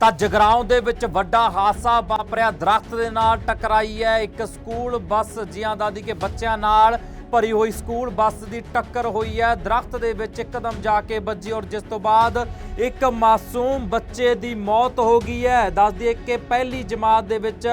ਤਾਂ ਜਗਰਾਉਂ ਦੇ ਵਿੱਚ ਵੱਡਾ ਹਾਦਸਾ ਵਾਪਰਿਆ। ਦਰਖਤ ਦੇ ਨਾਲ ਟਕਰਾਈ ਹੈ ਇੱਕ ਸਕੂਲ ਬੱਸ, ਜੀਆਂ ਦਾਦੀ ਕੇ ਬੱਚਿਆਂ ਨਾਲ ਭਰੀ ਹੋਈ ਸਕੂਲ ਬੱਸ ਦੀ ਟੱਕਰ ਹੋਈ ਹੈ। ਦਰਖਤ ਦੇ ਵਿੱਚ ਇੱਕਦਮ ਜਾ ਕੇ ਵੱਜੀ ਔਰ ਜਿਸ ਤੋਂ ਬਾਅਦ ਇੱਕ ਮਾਸੂਮ ਬੱਚੇ ਦੀ ਮੌਤ ਹੋ ਗਈ ਹੈ। ਦੱਸ ਦਈਏ ਕਿ ਪਹਿਲੀ ਜਮਾਤ ਦੇ ਵਿੱਚ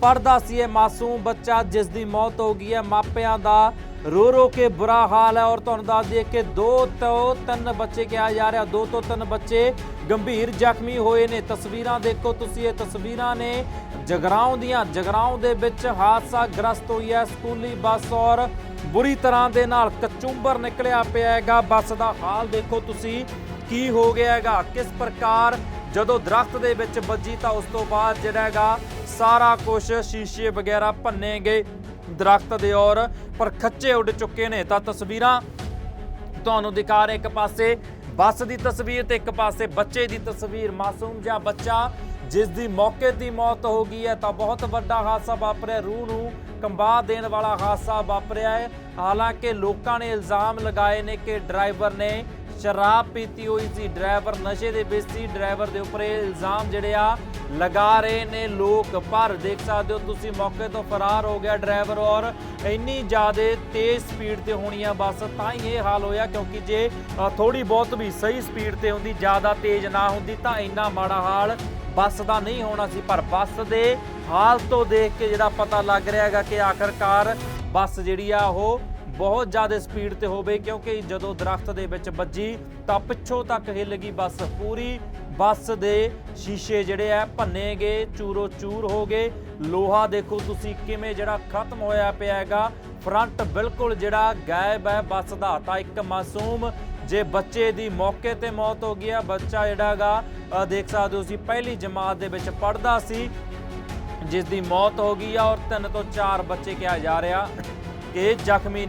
ਪੜਦਾ ਸੀ ਇਹ ਮਾਸੂਮ ਬੱਚਾ, ਜਿਸ ਦੀ ਮੌਤ ਹੋ ਗਈ ਹੈ। ਮਾਪਿਆਂ ਦਾ ਰੋ ਰੋ ਕੇ ਬੁਰਾ ਹਾਲ ਹੈ ਔਰ ਤੁਹਾਨੂੰ ਦੱਸ ਦਈਏ ਕਿ ਦੋ ਤੋਂ ਤਿੰਨ ਬੱਚੇ ਕਿਹਾ ਜਾ ਰਿਹਾ, ਦੋ ਤੋਂ ਤਿੰਨ ਬੱਚੇ ਗੰਭੀਰ ਜ਼ਖਮੀ ਹੋਏ ਨੇ। ਤਸਵੀਰਾਂ ਦੇਖੋ ਤੁਸੀਂ, ਇਹ ਤਸਵੀਰਾਂ ਨੇ ਜਗਰਾਉਂ ਦੀਆਂ। ਜਗਰਾਉਂ ਦੇ ਵਿੱਚ ਹਾਦਸਾ ਗ੍ਰਸਤ ਹੋਈ ਹੈ ਸਕੂਲੀ ਬੱਸ ਔਰ ਬੁਰੀ ਤਰ੍ਹਾਂ ਦੇ ਨਾਲ ਕਚੂੰਬਰ ਨਿਕਲਿਆ ਪਿਆ ਹੈਗਾ। ਬੱਸ ਦਾ ਹਾਲ ਦੇਖੋ ਤੁਸੀਂ, ਕੀ ਹੋ ਗਿਆ ਹੈਗਾ, ਕਿਸ ਪ੍ਰਕਾਰ ਜਦੋਂ ਦਰਖਤ ਦੇ ਵਿੱਚ ਵੱਜੀ ਤਾਂ ਉਸ ਤੋਂ ਬਾਅਦ ਜਿਹੜਾ ਹੈਗਾ ਸਾਰਾ ਕੁਝ ਸ਼ੀਸ਼ੇ ਵਗੈਰਾ ਭੰਨੇ ਗਏ। ਦਰਖਤ ਦੇ ਔਰ ਪਰ ਖੱਚੇ ਉੱਡ ਚੁੱਕੇ ਨੇ। ਤਾਂ ਤਸਵੀਰਾਂ ਤੁਹਾਨੂੰ ਦਿਖਾ ਰਹੇ ਇੱਕ ਪਾਸੇ ਬੱਸ ਦੀ ਤਸਵੀਰ ਤੇ ਇੱਕ ਪਾਸੇ ਬੱਚੇ ਦੀ ਤਸਵੀਰ। ਮਾਸੂਮ ਜਿਹਾ ਬੱਚਾ ਜਿਸ ਦੀ ਮੌਕੇ ਦੀ ਮੌਤ ਹੋ ਗਈ ਹੈ, ਤਾਂ ਬਹੁਤ ਵੱਡਾ ਹਾਦਸਾ ਵਾਪਰਿਆ। ਰੂਹ ਨੂੰ ਕੰਬਾ ਦੇਣ ਵਾਲਾ ਹਾਦਸਾ ਵਾਪਰਿਆ ਹੈ। ਹਾਲਾਂਕਿ ਲੋਕਾਂ ਨੇ ਇਲਜ਼ਾਮ ਲਗਾਏ ਨੇ ਕਿ ਡਰਾਈਵਰ ਨੇ ਸ਼ਰਾਬ ਪੀਤੀ ਹੋਈ ਸੀ। ਡਰਾਈਵਰ ਨਸ਼ੇ ਦੇ ਵਿੱਚ ਸੀ। ਡਰਾਈਵਰ ਦੇ ਉੱਪਰ ਇਹ ਇਲਜ਼ਾਮ ਜਿਹੜੇ ਆ ਲਗਾ ਰਹੇ ਨੇ। ਲੋਕ ਪਰ ਦੇਖ ਸਕਦੇ ਹੋ। ਤੁਸੀਂ ਮੌਕੇ ਤੋਂ ਫਰਾਰ ਹੋ ਗਿਆ ਡਰਾਈਵਰ ਔਰ ਇੰਨੀ ਜ਼ਿਆਦਾ ਤੇਜ਼ ਸਪੀਡ ਤੇ ਹੋਣੀ ਆ ਬੱਸ, ਤਾਂ ਹੀ ਇਹ ਹਾਲ ਹੋਇਆ ਕਿਉਂਕਿ ਜੇ ਥੋੜੀ ਬਹੁਤ ਵੀ ਸਹੀ ਸਪੀਡ ਤੇ ਹੁੰਦੀ, ਜ਼ਿਆਦਾ ਤੇਜ਼ ਨਾ ਹੁੰਦੀ, ਤਾਂ ਇੰਨਾ ਮਾੜਾ ਹਾਲ ਬੱਸ ਦਾ ਨਹੀਂ ਹੋਣਾ ਸੀ। ਪਰ ਬੱਸ ਦੇ ਹਾਲ ਤੋਂ ਦੇਖ ਕੇ ਜਿਹੜਾ ਪਤਾ ਲੱਗ ਰਿਹਾ ਹੈਗਾ ਕਿ ਆਖਰਕਾਰ ਬੱਸ ਜਿਹੜੀ ਆ ਉਹ ਬਹੁਤ ਜ਼ਿਆਦਾ ਸਪੀਡ ਤੇ ਹੋਵੇ, ਕਿਉਂਕਿ ਜਦੋਂ ਦਰਖਤ ਦੇ ਵਿੱਚ ਵੱਜੀ ਤਾਂ ਪਿੱਛੋਂ ਤੱਕ ਹਿੱਲ ਗਈ ਬੱਸ। ਪੂਰੀ ਬੱਸ ਦੇ ਸ਼ੀਸ਼ੇ ਜਿਹੜੇ ਆ ਭੰਨੇ ਗਏ ਚੂਰੋ ਚੂਰ ਹੋ ਗਏ। ਲੋਹਾ ਦੇਖੋ ਤੁਸੀਂ ਕਿਵੇਂ ਜਿਹੜਾ ਖਤਮ ਹੋਇਆ ਪਿਆ ਹੈਗਾ। ਫਰੰਟ ਬਿਲਕੁਲ ਜਿਹੜਾ ਗਾਇਬ ਹੈ, ਬੱਸ ਦਾ ਤਾਂ ਇੱਕ ਮਾਸੂਮ ਜੇ ਬੱਚੇ ਦੀ ਮੌਕੇ ਤੇ ਮੌਤ ਹੋ ਗਈ ਹੈ ਬੱਚਾ ਜਿਹੜਾ ਹੈਗਾ ਦੇਖ ਸਕਦੇ ਹੋ ਤੁਸੀਂ ਪਹਿਲੀ ਜਮਾਤ ਦੇ ਵਿੱਚ ਪੜਦਾ ਸੀ, ਜਿਸ ਦੀ ਮੌਤ ਹੋ ਗਈ ਆ ਔਰ ਤਿੰਨ ਤੋਂ ਚਾਰ ਬੱਚੇ ਕਿਹਾ ਜਾ ਰਿਹਾ ਕਿ ਜ਼ਖਮੀ